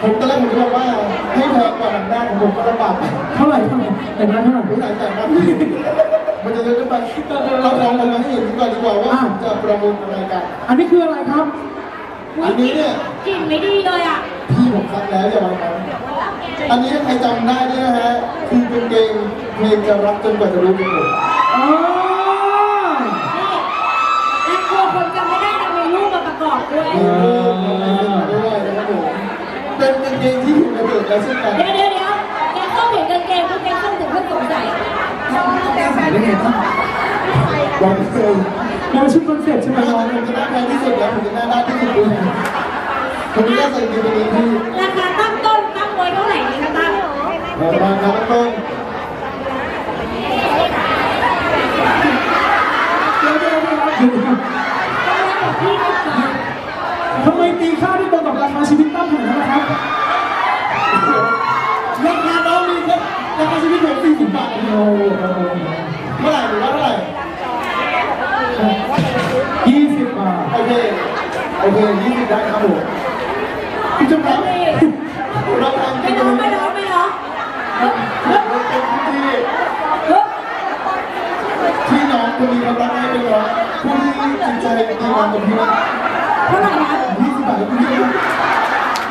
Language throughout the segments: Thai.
ผมตอนแรกผมจะบอกว่าให้แพงกว่าหนังหน้าของผมก็ลำบากเท่าไหร่เท่าไหร่แต่งงานเท่าไหร่ไม่ได้แต่งครับมันจะเยอะเกินไปเราลองกันมาให้เห็นดีกว่าดีกว่าว่าผมจะประมูลอะไรกันอันนี้คืออะไรครับ อันนี้เนี่ยกลิ่นไม่ดีเลยอะพี่ผมคัดแล้วอย่ามาทำอันนี้ถ้าใครจำได้เนี่ยนะฮะคือกางเกงเพลงจะรักจนกว่าจะรู้เป็นผมอ๋อนี่และกลัวคนจำไม่ได้จะมีรูปมาประกอบด้วยมีรูปมีลายเซ็นมาด้วยนะครับผม เป็นกางเกงที่อยู่ในเบิร์ดแล้วเช่นกันเดี๋ยวเดี๋ยวเดี๋ยวแกเข้าเห็นกางเกงคุณแกเข้าถึงเพื่อนสงสัยใส่ได้ไงครับวันเซลเราชุดคอนเซ็ปต์ใช่ไหมถ้าน้องผมจะน่าแพงที่สุดแล้วผมจะน่าด้านที่สุดด้วยผมไม่ได้ใส่กางเกงตัวนี้พี่ราคาตั้งต้นตั้งไว้เท่าไหร่ดีคะตั้งประมาณครับต้น เดี๋ยวเดี๋ยวเดี๋ยวเดี๋ยว พี่ไม่ฟัง ทำไม ตีค่าที่ตรงกับราคาชีวิตตั้มขนาดนั้นนะครับราคาน้องมีแค่ราคาชีวิตผมสี่สิบบาทโอ้โหเท่าไหร่หรือว่าเท่าไหร่ยี่สิบบาทโอเคโอเคยี่สิบได้ครับผมคุณผู้ชมครับเราทำไม่ร้องไม่นี้ร้องไม่ร้องเราเป็นที่เฮ้ยที่น้องคนนี้เขาตั้งให้เป็นร้อยผู้ที่จิตใจดีงามกับพี่ว่าเท่าไหร่นะ ยี่สิบบาทคุณผู้ชม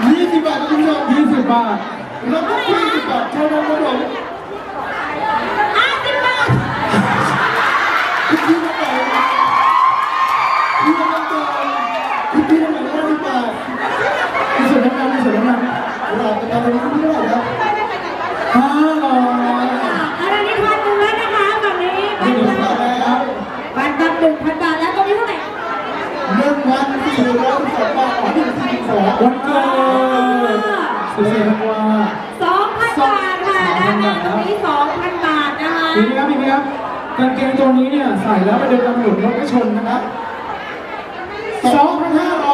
ยี่สิบบาทคุณผู้ชม ยี่สิ บาทแล้วก็ยี่สิบบาทเท่านั้นครับผมห้าสิบบาท คุณพี่มาต่อยพี่มาต่อยคุณพี่มาต่อยห้าสิบบาท มีส่วนน้ำมันมีส่วนน้ำมัน เราจะทำอะไรคุณพี่เท่าไหร่ครับ ห้าร้อย อันนี้พันหนึ่งแล้วนะคะฝั่งนี้พัน หนึ่ง บา บา ท ทแล้ว พันกับหนึ่งพันบาทแล้วตอนนี้เท่าไหร่ หนึ่งพันสี่ร้อยสิบสองบาทขอที่สี่สิบสอง วันเกิดสุดเสียงว่า สองพันบาทค่ะด้านหน้าตรงนี้สองพันบาทนะคะ ทีนี้ครับทีนี้ครับ กางเกงตัวนี้เนี่ยใส่แล้วไปเดินตำรวจรถไม่ชนนะครับสองพันห้าท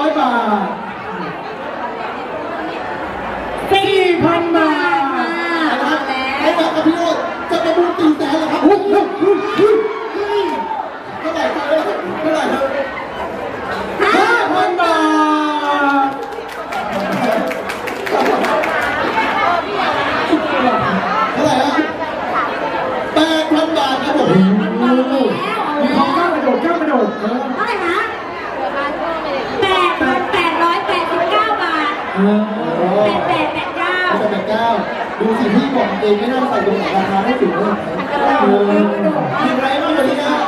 สี่พันบาทค่ะ นะครับ แล้ ให้ ว มากับพี่โอ๊ตจะประมูลตีแสนเหรอครับ อุ้ยอุ้ยอุ้ยอุ้ย เท่าไหร่ครับเท่าไหร่ครับ ห้าพันบาท เท่าไหร่ฮะแปดพันบาทครับผม มีของก้าวกระโดดก้าวกระโดด เออเท่าไหร่นะแปดพันแปดร้อยแปดสิบเก้าบาทเออโอ้แปดแปดแปดเก้าแปดเก้าดูสิพี่บอกเองไม่น่าใส่ตรงไหนราคาไม่ถึงเลยเออมีอะไรบ้างวันนี้นะ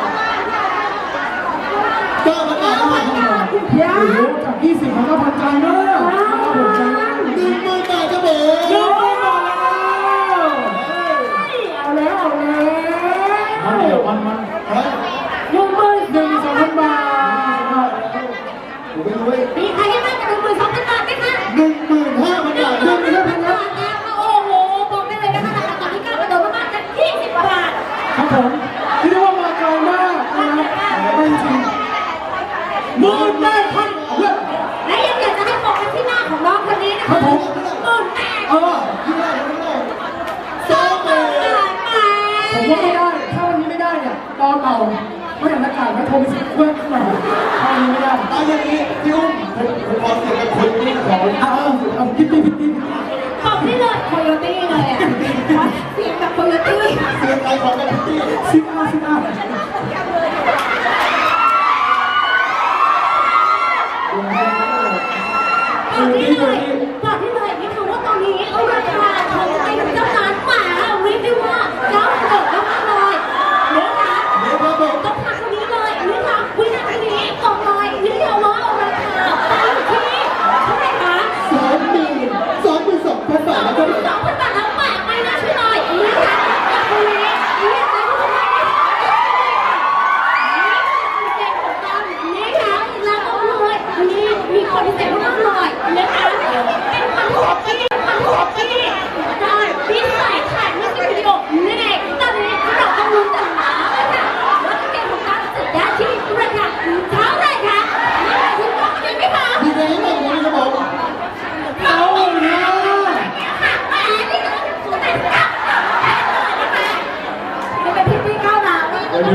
ผมสิเพื่อนขึ้นมาถ้าวันนี้ไม่ได้เอาอย่างนี้พี่อุ้มผมผมขอเสียงกับคนที่ขอเอาเอาเอาพิตตี้พิตตี้บอบได้เลยโคโยตี้เลยอะเสียงแบบโคโยตี้เสียงใครขอกับพี่ซิมาซิมา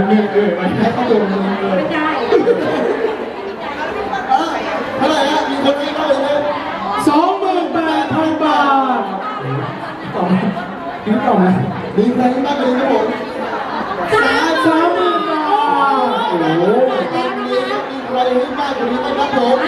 เรื่อยเอ่อยไปให้เขาโยนมือเลยไม่ได้เท่าไหร่ฮะมีคนให้เข้าเลยไหสองหมื่นแปดพันบาทต่อไหมยิ้ต่อไหมมีใครที่บ้ากเลยครับผมสามสามหมื่นบาทโอ้โหมีใครที่ากางคนนี้ไหมครับผม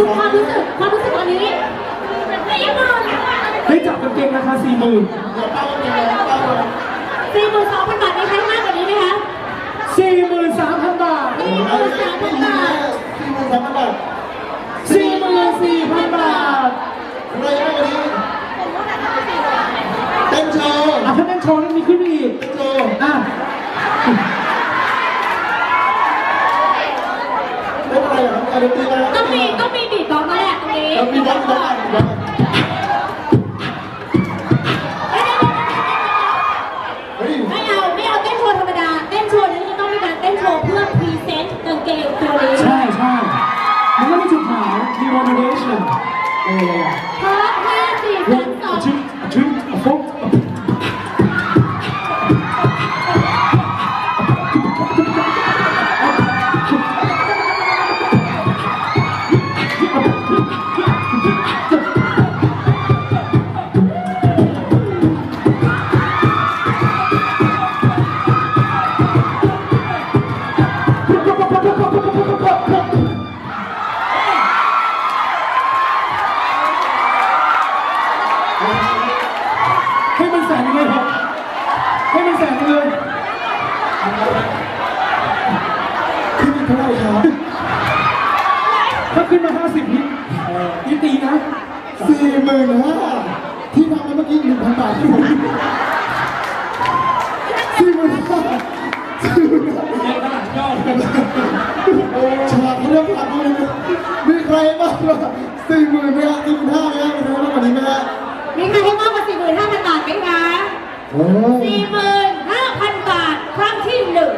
ไม่คือความรู้สึกความรู้สึกตอนนี้ไม่ยังไงได้จับกางเกงราคาสี่หมื่นเดี๋ยวเป้าเป็นไงเป้าเป็นไงสี่หมื่นสองพันบาทมีใครมากกว่านี้ไหมคะสี่หมื่นสามพันบาทสี่หมื่นสามพันบาทสี่หมื่นสามพันบาทสี่หมื่นสี่พันบาทใครให้มากกว่านี้เต้นโชว์อะถ้าเต้นโชว์นั้นมีขึ้นไปอีกเต้นโชว์อะเต้นอะไรเหรอครับการดนตรีอะไรต้องมีต้องมีบีบบ็อกซ์มา แหละตรงนี้แล้วมีบอสมีบอสมีบอสเฮ้ยไม่เอาไม่เอาเต้นโชว์ธรรมดา เต้นโชว์นี้จะต้องมีการเต้นโชว์เพื่อพรีเซนต์กางเกงตัวนี้ใช่ใช่มันก็มีจุดขายมี motivation เออพร้อมห้าสี่สามสองชึ้งชึ้ ขึ้นมา 50นี่นี่ตีนะสี่หมื่นห้าที่ทำมาเมื่อกี้หนึ่งพันบาทที่ผมสี่หมื่นห้าสี่หมื่นห้าในตลาดยอดฉลาดเขาเรียกฉลาดเขาเลยมีใครบ้างวะสี่หมื่นไหมฮะสี่หมื่นห้าไหมฮะมีใครมากกว่านี้ไหมฮะมีใครให้มากกว่าสี่หมื่นห้าพันบาทไหมคะโอ้สี่หมื่นห้าพันบาทครั้งที่หนึ่ง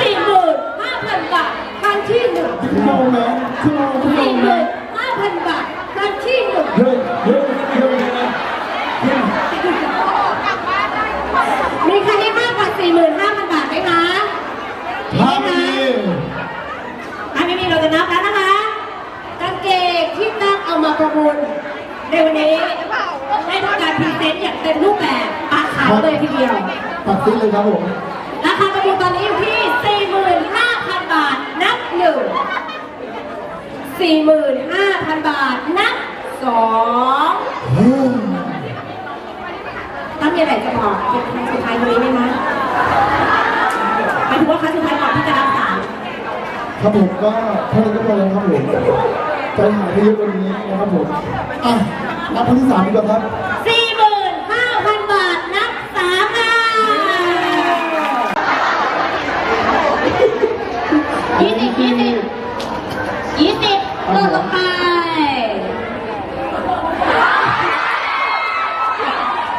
สี่หมื่นห้าพันบาทครั้งที่หนึ่ง ชั่วโมงนะชั่วโมงชั่วโมสี่งหนะมื่นห้าพันบาทครั้งที่หนึ่งเฮ้ยเฮ้ยเฮ้ยเฮ้ยมีใครให้มากกว่าสี่หมื่นห้าพันบาทไหมคะถ้าไม่มีถ้าไม่มีเราจะนับแล้วนะคะกางเกงที่ตั้งเอามาประมูลในวันนี้ให้ทำการพรีเซนต์อย่างเต็มรูปแบบปากขาวเลยทีเดียวตัดสินเลยครับผมราคาประมูลตอนนี้อยู่ที่ 45,000 บาท นับหนึ่ง 45,000 บาท นับสองตั้งยังไงจะบอกเป็นครั้งสุดท้ายวันนี้ไหมคะหมายถึงว่าครั้งสุดท้ายก่อนที่จะรับสายครับผมก็เท่านี้ก็พอแล้วครับผมใจหายไปเยอะกว่านี้นะครับผมอะนับครั้งที่สามดีกว่าครับ 45,000 บาท นับสามค่ะยี่สิบยี่สิบยี่สิบลดลงไป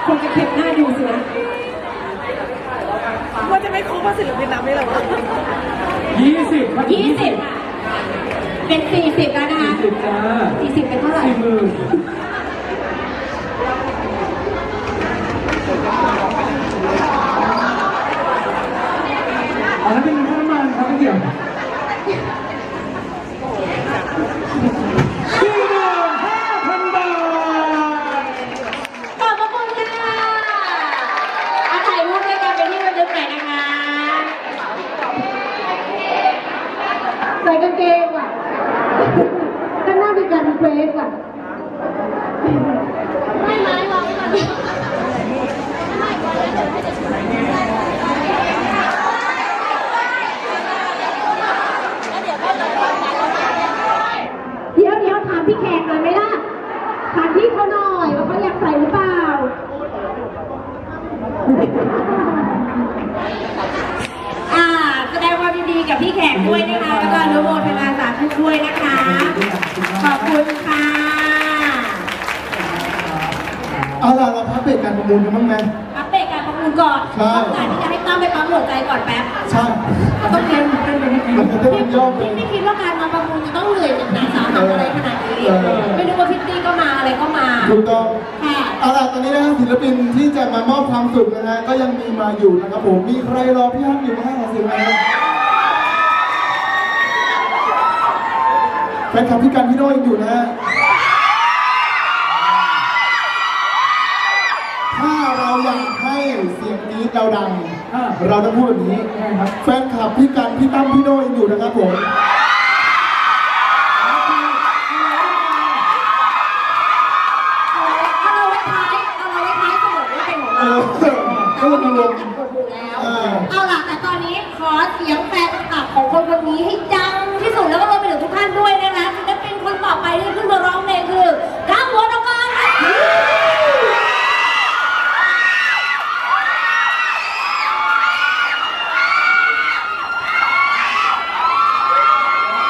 คงจะเข็มหน้าดูสินะ ว่าจะไม่ครบว่าศิลปินนับได้หรอวะ20ครับยี่สิบเป็นสี่สิบแล้วนะคะ20จ้าสี่สิบเป็นเท่าไหร่สี่หมื่น เฟไม่ไม้ลกอนไม่ก่อนแล้วเดี๋ยวใม่เดี๋ยวถามพี่แขกหน่ยไหมล่ะ ถามพี่เขาหน่อยว่าเขาอยากใส่หรือเปล่าอ่าแสดงควาดีกับพี่แข ด้วยนะคะ แล้วก็อนุโมทนาสาธุด้วยนะคะ ขอบคุณค่ะเอาล่ะเราพักเบรกการประมูลกันบ้างไหม อัปเดตการประมูลก่อนใช่ ต้องการที่จะให้ตั้มไปปั๊มหัวใจก่อนแป๊บใช่ต้องเต้นเต้นไปนิดนึงมันจะเต้นเป็นย่อไปพี่ไม่คิดว่าการมาประมูลจะต้องเหนื่อยหนักหนาสาหัสอะไรขนาดนี้เออ ไม่นึกว่าพิตตี้ก็มาอะไรก็มาถูกต้อง ค่ะเอาล่ะตอนนี้นะศิลปินที่จะมามอบความสุขนะฮะก็ยังมีมาอยู่นะครับผมมีใครรอพี่ฮั่นอยู่ไหมฮะขอเสียงหน่อยนะแฟนคลับพี่กันพี่โน้ยังอยู่นะฮะถ้าเราอยากให้เสียงนี้เราดัง อ่า เราต้องพูดแบบนี้ ใช่ครับแฟนคลับพี่กันพี่ตั้มพี่โน้ยังอยู่นะครับผมเอาเราไว้ท้ายเอาเราไว้ท้ายเสมอว่าเป็นของเอเราอก็ต้องรวมกดหมดแล้วเออเอาล่ะแต่ตอนนี้ขอเสียงแฟนคลับของคนคนนี้ให้ดัง ที่สุดแล้วก็รวมไปถึงทุกท่านด้วยนะคะจะเป็นคนต่อไปที่ขึ้นมาร้องเพลงคือทั้งวง